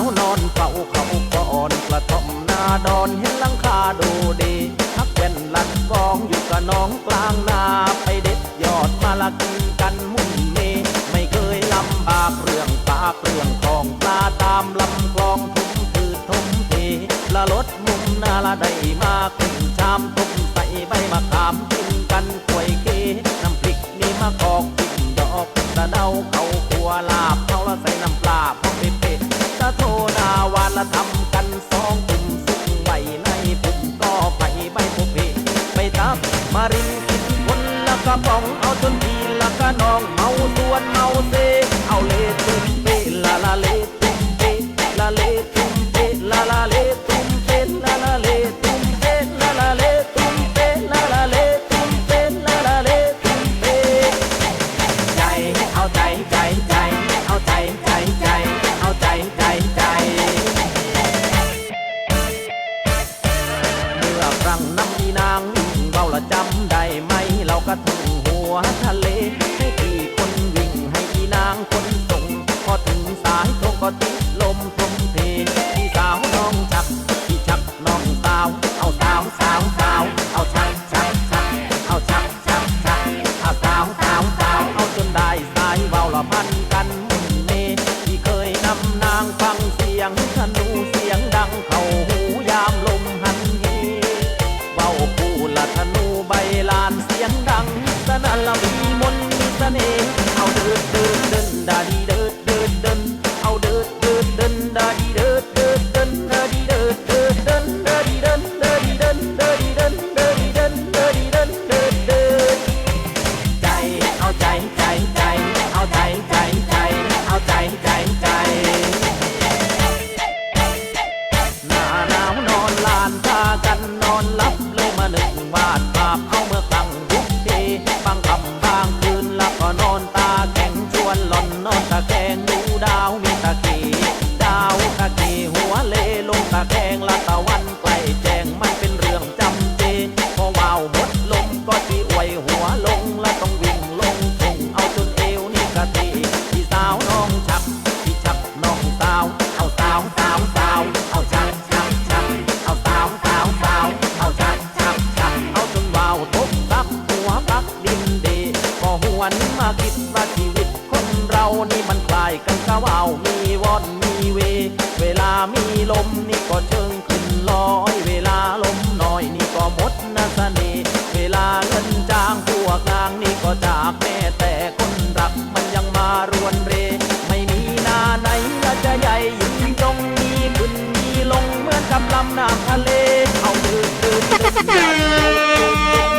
วนอนเฝ้าเขาก่อนกระท่อมนาดอนเห็นลังคาดูดีทักเป็นลัดกองอยู่กับน้องกลางนาไปเด็ดยอดมาละกินกันมุ่นเมไม่เคยลำบากเรื่องปลาเปลืองทองปลาตามลำคลองทุ่มคือทุ่มเทละลดมุมนาละได้มาขึ้นชามทุ่ ละโทนาวาละทำกันสองปุ่มสุขไว้ในปุ่มก็ไปไปพบเพไปตับมารินคิดคนละกระป๋องเอาจนทีละกระนองเมาส่วนเมาเซ นี่มันคลายกันกระว่าวมีวอนมีเว เวลามีลมนี่ก็เชิงขึ้นลอย เวลาลมน้อยนี่ก็หมดนาเสน่เวลาเงินจ้างพวกนางนี่ก็จากแม่แต่คนรักมันยังมารวนเร ไม่มีนาไหนละจะใหญ่ยิ่งตรงมีขึ้นมีลงเหมือนกำลำน้ำทะเล เอาตื่นตื่นตื่น